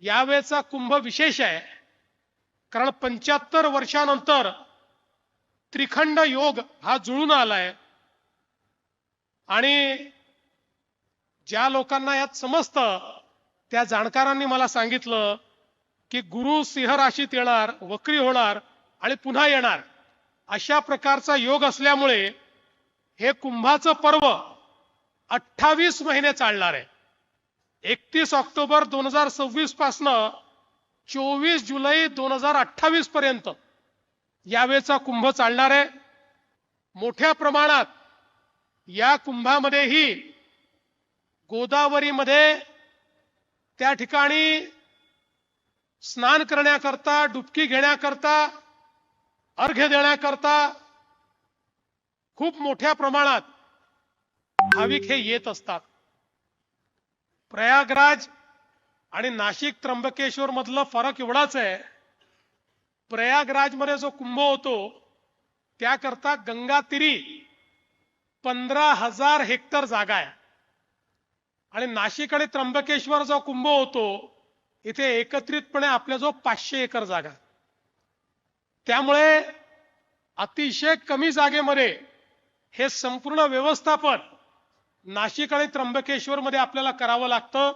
यावेळेचा कुंभ विशेष आहे. कारण पंच्याहत्तर वर्षानंतर त्रिखंड योग हा जुळून आलाय. आणि ज्या लोकांना यात समजतं त्या जाणकारांनी मला सांगितलं की गुरु सिंह राशीत येणार वक्री होणार आणि पुन्हा येणार. अशा प्रकारचा योग असल्यामुळे हे कुंभाचं पर्व अठ्ठावीस महिने चालणार आहे. एकतीस ऑक्टोबर दोन हजार सव्वीस पासनं चोवीस जुलै दोन हजार अठ्ठावीस पर्यंत यावेळेचा कुंभ चालणार आहे. मोठ्या प्रमाणात या कुंभामध्येही गोदावरीमध्ये त्या ठिकाणी स्नान करण्याकरता डुबकी घेण्याकरता अर्घ्य देण्याकरता खूप मोठ्या प्रमाणात भाविक हे येत असतात. प्रयागराज आणि नाशिक त्र्यंबकेश्वर मधलं फरक एवढाच आहे प्रयागराजमध्ये जो कुंभ होतो त्याकरता गंगातीरी पंधरा हजार हेक्टर जागा आहे. आणि नाशिक आणि त्र्यंबकेश्वर जो कुंभ होतो इथे एकत्रितपणे आपल्या जो पाचशे एकर जागा त्यामुळे अतिशय कमी जागेमध्ये हे संपूर्ण व्यवस्थापन नाशिक आणि त्र्यंबकेश्वर मध्ये आपल्याला करावं लागतं.